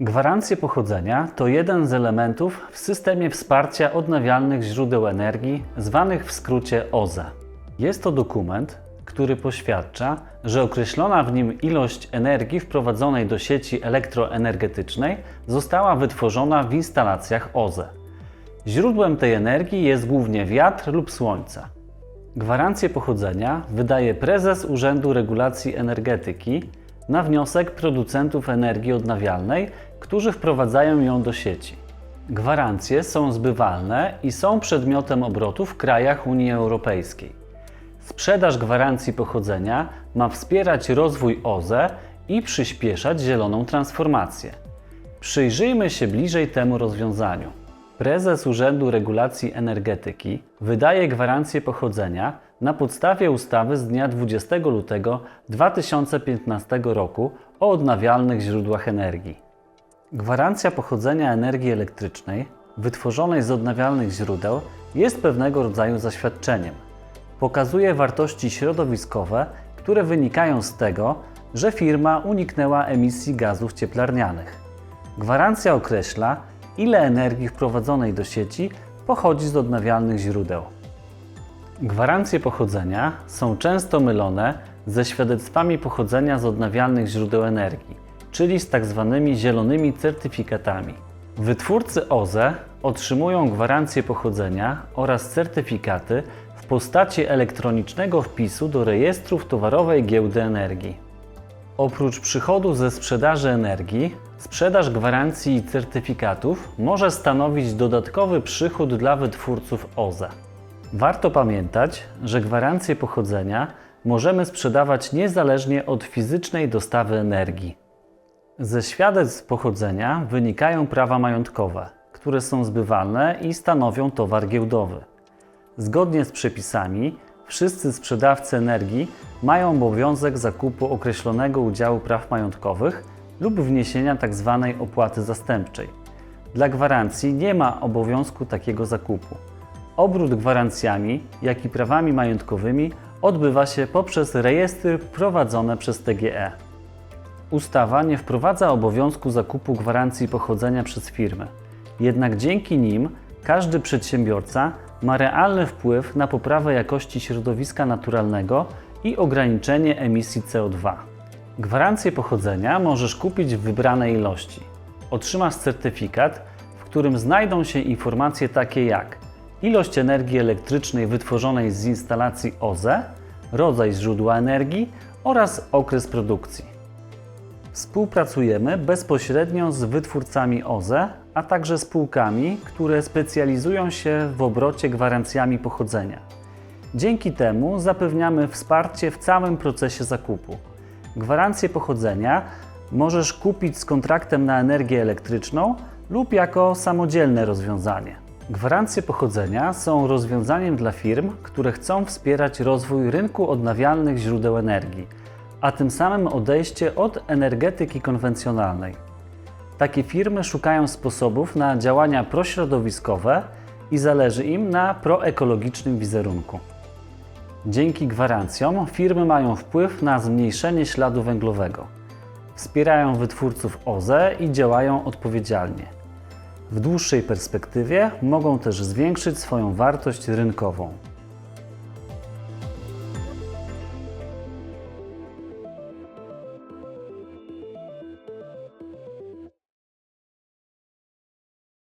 Gwarancje pochodzenia to jeden z elementów w systemie wsparcia odnawialnych źródeł energii, zwanych w skrócie OZE. Jest to dokument, który poświadcza, że określona w nim ilość energii wprowadzonej do sieci elektroenergetycznej została wytworzona w instalacjach OZE. Źródłem tej energii jest głównie wiatr lub słońce. Gwarancję pochodzenia wydaje prezes Urzędu Regulacji Energetyki na wniosek producentów energii odnawialnej, którzy wprowadzają ją do sieci. Gwarancje są zbywalne i są przedmiotem obrotu w krajach Unii Europejskiej. Sprzedaż gwarancji pochodzenia ma wspierać rozwój OZE i przyspieszać zieloną transformację. Przyjrzyjmy się bliżej temu rozwiązaniu. Prezes Urzędu Regulacji Energetyki wydaje gwarancję pochodzenia na podstawie ustawy z dnia 20 lutego 2015 roku o odnawialnych źródłach energii. Gwarancja pochodzenia energii elektrycznej wytworzonej z odnawialnych źródeł jest pewnego rodzaju zaświadczeniem. Pokazuje wartości środowiskowe, które wynikają z tego, że firma uniknęła emisji gazów cieplarnianych. Gwarancja określa, ile energii wprowadzonej do sieci pochodzi z odnawialnych źródeł. Gwarancje pochodzenia są często mylone ze świadectwami pochodzenia z odnawialnych źródeł energii, czyli z tzw. zielonymi certyfikatami. Wytwórcy OZE otrzymują gwarancję pochodzenia oraz certyfikaty w postaci elektronicznego wpisu do rejestrów towarowej giełdy energii. Oprócz przychodu ze sprzedaży energii, sprzedaż gwarancji i certyfikatów może stanowić dodatkowy przychód dla wytwórców OZE. Warto pamiętać, że gwarancje pochodzenia możemy sprzedawać niezależnie od fizycznej dostawy energii. Ze świadectw pochodzenia wynikają prawa majątkowe, które są zbywalne i stanowią towar giełdowy. Zgodnie z przepisami, wszyscy sprzedawcy energii mają obowiązek zakupu określonego udziału praw majątkowych lub wniesienia tzw. opłaty zastępczej. Dla gwarancji nie ma obowiązku takiego zakupu. Obrót gwarancjami, jak i prawami majątkowymi odbywa się poprzez rejestry prowadzone przez TGE. Ustawa nie wprowadza obowiązku zakupu gwarancji pochodzenia przez firmy. Jednak dzięki nim każdy przedsiębiorca ma realny wpływ na poprawę jakości środowiska naturalnego i ograniczenie emisji CO2. Gwarancję pochodzenia możesz kupić w wybranej ilości. Otrzymasz certyfikat, w którym znajdą się informacje takie jak ilość energii elektrycznej wytworzonej z instalacji OZE, rodzaj źródła energii oraz okres produkcji. Współpracujemy bezpośrednio z wytwórcami OZE, a także spółkami, które specjalizują się w obrocie gwarancjami pochodzenia. Dzięki temu zapewniamy wsparcie w całym procesie zakupu. Gwarancję pochodzenia możesz kupić z kontraktem na energię elektryczną lub jako samodzielne rozwiązanie. Gwarancje pochodzenia są rozwiązaniem dla firm, które chcą wspierać rozwój rynku odnawialnych źródeł energii, a tym samym odejście od energetyki konwencjonalnej. Takie firmy szukają sposobów na działania prośrodowiskowe i zależy im na proekologicznym wizerunku. Dzięki gwarancjom firmy mają wpływ na zmniejszenie śladu węglowego. Wspierają wytwórców OZE i działają odpowiedzialnie. W dłuższej perspektywie mogą też zwiększyć swoją wartość rynkową.